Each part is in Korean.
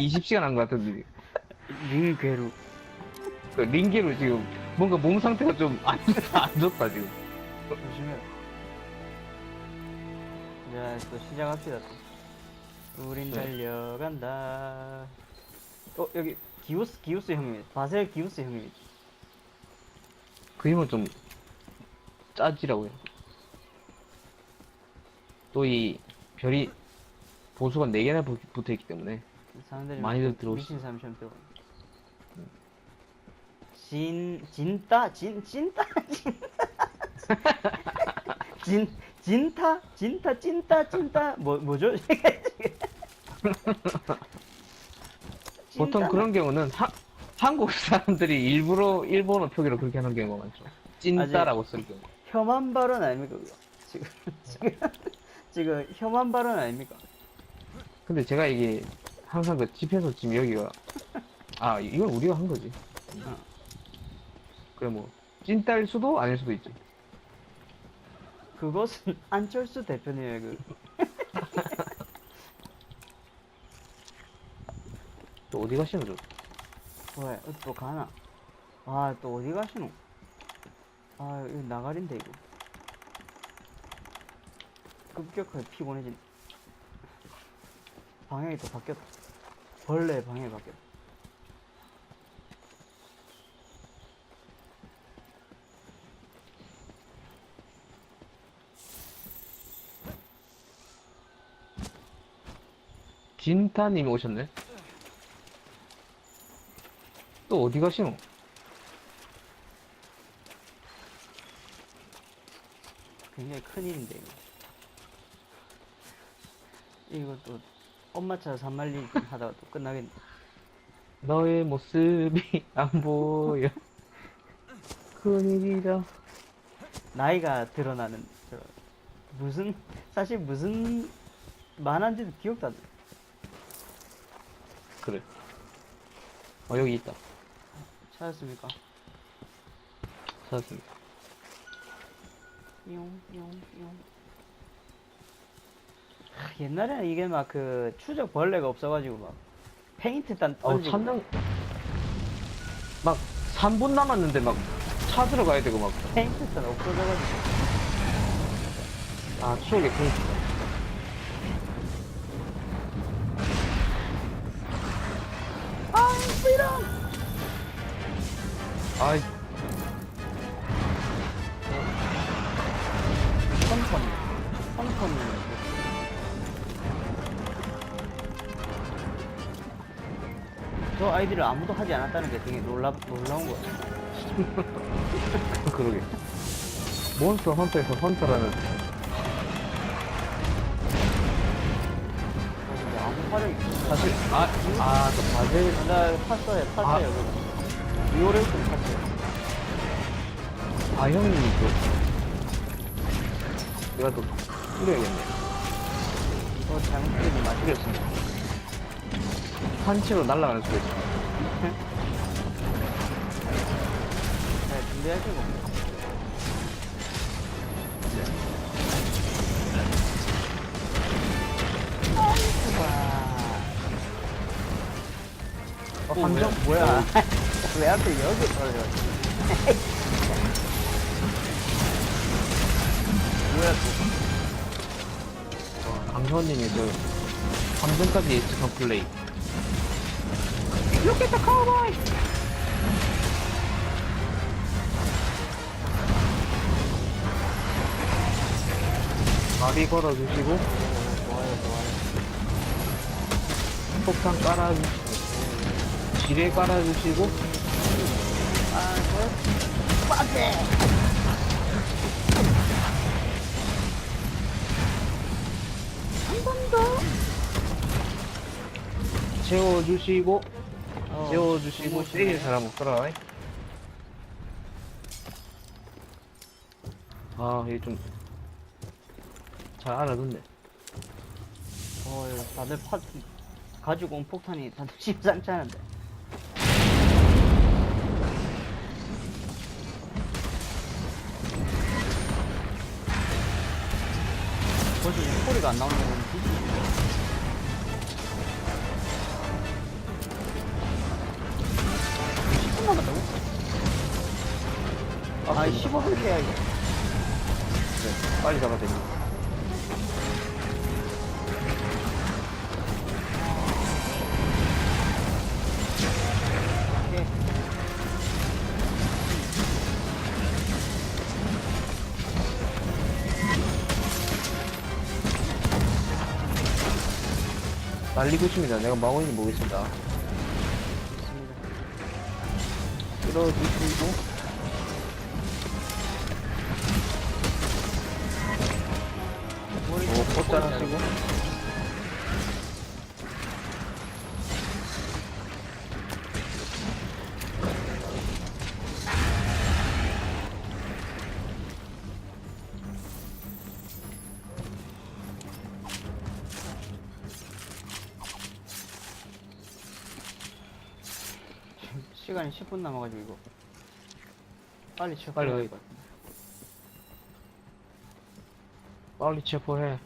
20시간 한 것 같은데 링괴로 그 링기로 지금 뭔가 몸 상태가 좀 안안 좋다 지금 조심해요. 자, 또 시작합시다. 또. 우린 네. 달려간다. 어, 여기 기우스, 기우스 형님. 바셀 기우스 형님. 그 힘은 좀 짜지라고요 또 이 별이 보수가 4개나 붙어 있기 때문에 사람들이 많이들 막 들어오시- 미친 사람 시험 들어. 진 진따 진 진따 진 진타 진타 찐따 찐따 뭐 뭐죠? 보통 찐따? 그런 경우는 하, 한국 사람들이 일부러 일본어 표기로 그렇게 하는 경우가 많죠 찐따라고 쓸 경우 혐한 발언 아닙니까 그거? 지금 지금 지금 혐한 발언 아닙니까? 근데 제가 이게 항상 그 집에서 지금 여기가 아 이건 우리가 한 거지 어. 그래 뭐 찐따일 수도 아닐 수도 있지 그것은 안철수 대표님의 그 또 어디 가시는 죠 왜? 어, 또 가나? 아, 또 어디 가시노? 아, 이거 나가린데, 이거. 급격하게 피곤해진. 방향이 또 바뀌었다. 벌레 바뀌었다. 진타님이 오셨네 또 어디 가시노 굉장히 큰 일인데, 이거. 이거 또, 엄마 차 산말리 하다가 또 끝나겠네. 너의 모습이 안 보여 큰일이다 나이가 드러나는, 저, 무슨, 사실 무슨 만화인지도 기억도 안 나. 그래 어 여기 있다 찾았습니까? 찾았습니다 용, 용, 용. 하, 옛날에는 이게 막 그 추적 벌레가 없어가지고 막 페인트 단어 던지고 찾는 막 3분 남았는데 막 찾으러 가야 되고 막. 페인트 단 없어져가지고. 아 추억의 페인트. 아 이런 아이 저 아이디를 아무도 하지 않았다는 게 되게 놀라, 놀라운 거야 그러게. 몬스터 헌터에서 헌터라는 어, 근데 아무 활용이 없어 사실 아아저 바젤 나 팠어요 팠어요. 아. 리오레이션 팠어요. 아 형님이 또 내가 또 뿌려야겠네. 어 잘못되지 마시고 뿌렸습니다 한치로 날아가는 수가 있어 잘 준비하시고 어, 어, 감정 뭐야? 왜 하필 여기 떨어져? 뭐야 또? 강선님이 그 감정까지 예측한 플레이 Look at the cowboy! 마비 걸어주시고 좋아요 좋아요. 폭탄 깔아주시고 지뢰 깔아주시고 아 좋아요. 빠세. 한번 더. 채워주시고 어. 때릴 사람 없더라 아 이게 좀 잘 알아듣네 어, 이거 다들 파 가지고 온 폭탄이 다들 심상치 않은데. 벌써 이 소리가 안 나오는 건 아, 15분 해야 돼. 네, 빨리 잡아야 됩니다. 날리고 있습니다. 내가 마원인지 모르겠습니다. 좋습니다. 끌어주시고. 꽃잘 하시고. 지금 시간이 10분 남아가지고 이거 빨리 check 빨리. 빨리 체포해.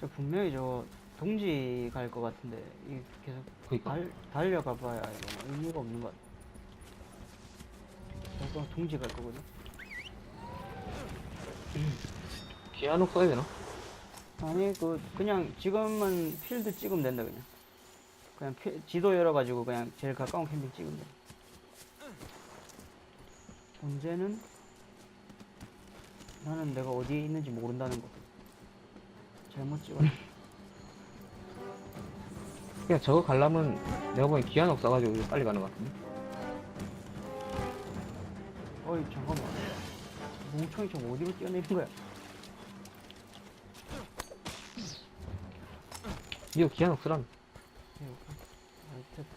저 분명히 저 동지 갈 것 같은데 이 계속 그니까. 달, 달려가 봐야 이거 뭐 의미가 없는 것 같아. 저도 동지 갈 거거든. 기아노 써야 되나? 아니 그 그냥 지금은 필드 찍으면 된다 그냥. 그냥 피- 지도 열어가지고 그냥 제일 가까운 캠핑 찍으면 돼. 문제는 나는 내가 어디에 있는지 모른다는 거. 잘못 찍어. 그냥 저거 가려면 내가 보기엔 기아노 써가지고 빨리 가는 것 같은데. 어이 잠깐만. 멍청이 좀 어디로 뛰어내린 거야? 이거 오케이. 아, 됐다.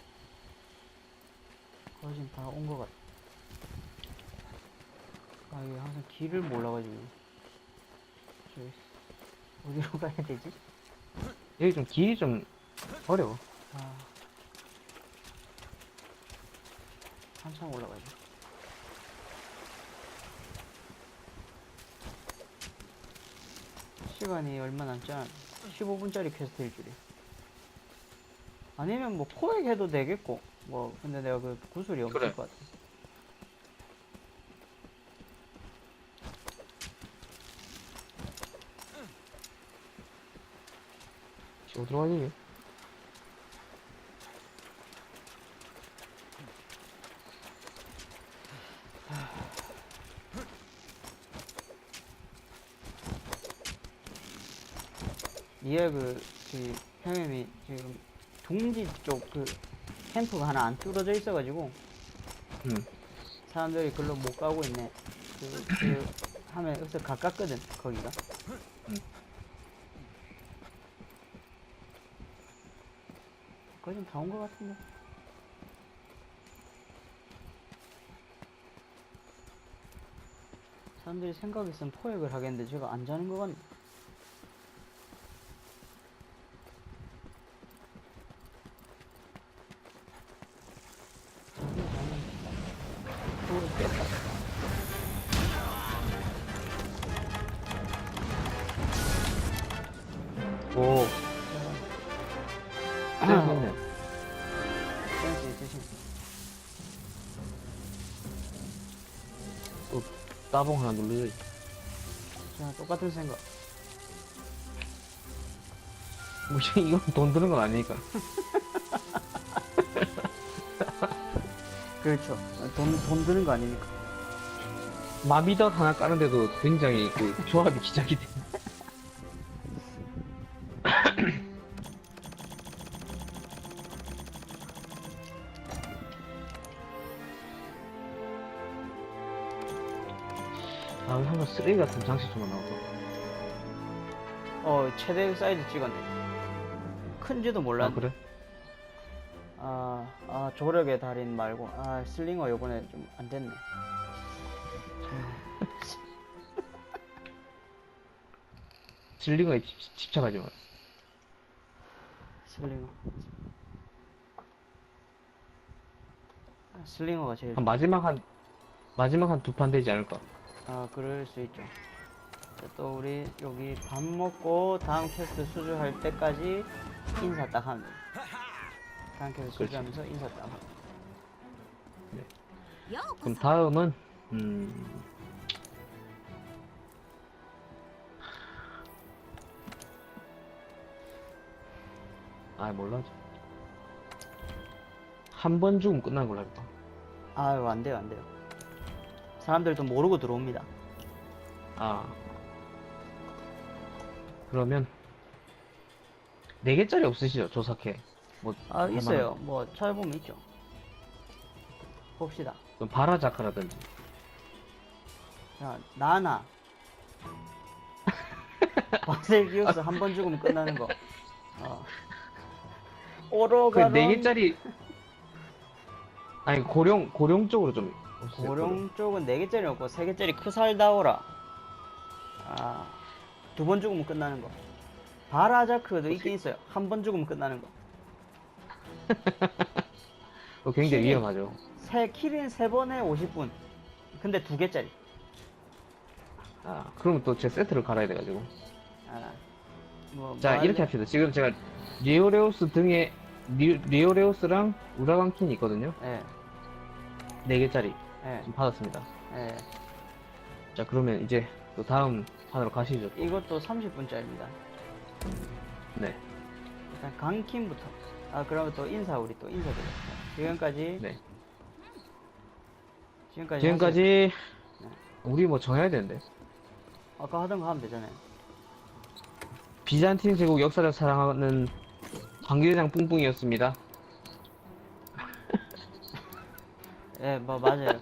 거의 지금 다 온 것 같아. 아, 이게 항상 길을 몰라가지고. 저기, 어 디로 가야 되지? 여기 좀 길이 좀 어려워. 아. 한참 올라가야지. 시간이 얼마 남지 않아. 15분짜리 퀘스트일 줄이. 아니면 뭐 포획 해도 되겠고. 뭐, 근데 내가 그 구슬이 없을 그래. 것 같아. 지금 들어가지. 니가 그, 그, 형님이 지금 동지 쪽 그 캠프가 하나 안 뚫어져 있어가지고 응. 사람들이 글로 못 가고 있네. 그, 그, 하면 여기서 가깝거든, 거기가. 응. 거의 좀 다 온 것 같은데. 사람들이 생각 있으면 포획을 하겠는데 제가 안 자는 것 같네. 오, 따봉 하나 눌러줘야지. 자, 똑같은 생각. 뭐, 이건 돈 드는 건 아니니까. 그렇죠. 돈, 돈 드는 거 아니니까. 마비덧 하나 까는데도 굉장히 그 조합이 기작이 돼. 쓰레기 같은 장식품만 나오고. 어, 최대 사이즈 찍었네. 큰지도 아, 몰랐네. 그래? 아, 아, 조력의 달인 말고, 아, 슬링어 요번에 좀 안 됐네. 질링어에 집- 집착하지 마. 슬링어. 아, 슬링어가 제일, 한 마지막 한, 마지막 한 두 판 되지 않을까? 아, 그럴 수 있죠. 자, 또 우리 여기 밥 먹고 다음 퀘스트 수주할 때까지 인사 딱 하면 돼. 다음 퀘스트 그렇지. 수주하면서 인사 딱 하면 그럼 다음은 음. 아 몰라. 한 번 죽으면 끝난 걸로 할까? 아유 안 돼요 안 돼요. 사람들도 모르고 들어옵니다. 아. 그러면 네 개짜리 없으시죠? 조사캐. 뭐 아할 있어요. 뭐 찾아보면 있죠. 봅시다. 좀 바라자카라든지. 자 나나. 바셀기우스 한 번 죽으면 끝나는 거. 어. 오로가론. 그네 개짜리 아니 고령 고령 쪽으로 좀? 고령 쪽은 4개짜리 없고 3개짜리 크살다오라 아, 두 번 죽으면 끝나는 거 바라자크도 있긴 있어요 한 번 죽으면 끝나는 거 그거 굉장히 키링. 위험하죠. 세, 키린 3번에 50분 근데 2개짜리 아 그러면 또제 세트를 갈아야 돼가지고. 아, 뭐, 자 뭐 이렇게? 합시다. 지금 제가 리오레우스 등에 리, 리오레우스랑 우라강킨이 있거든요. 예, 네 개짜리 예, 지금 받았습니다. 예. 자 그러면 이제 또 다음 판으로 가시죠. 이것도 30분짜리입니다 네. 일단 강킨부터 아 그러면 또 인사 우리 또 인사드릴게요 지금까지 네. 지금까지. 지금까지 네. 우리 뭐 정해야 되는데 아까 하던 거 하면 되잖아요 비잔틴 제국 역사를 사랑하는 관계대장 뿡뿡이었습니다. 예, 뭐 맞아요.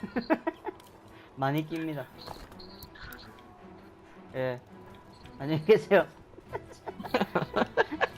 많이 낍니다. 예. 안녕히 계세요.